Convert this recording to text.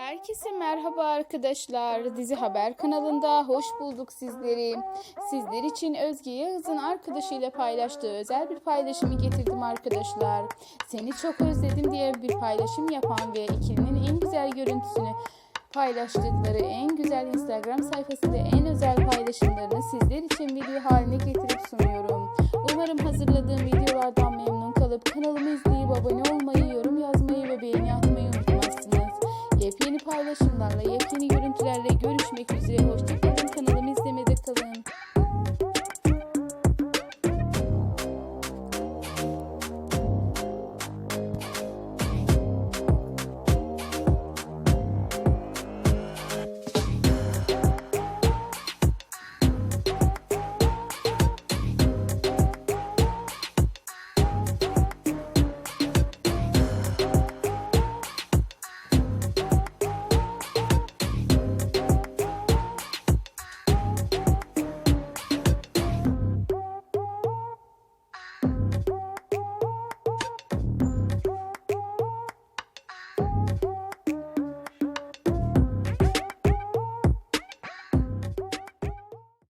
Herkese merhaba arkadaşlar. Dizi Haber kanalında hoş bulduk sizleri. Sizler için Özge Yağız'ın arkadaşıyla paylaştığı özel bir paylaşımı getirdim arkadaşlar. Seni çok özledim diye bir paylaşım yapan ve ikilinin en güzel görüntüsünü paylaştıkları en güzel Instagram sayfasında en özel paylaşımlarını sizler için video haline getirip sunuyorum. Umarım hazırladığım videolardan memnun kalıp kanalımı izleyip abone olmayı, Yepyeni paylaşımlarla, yepyeni görüntülerle görüşmek üzere. Hoşçakalın. Kanalımı izlemede kalın.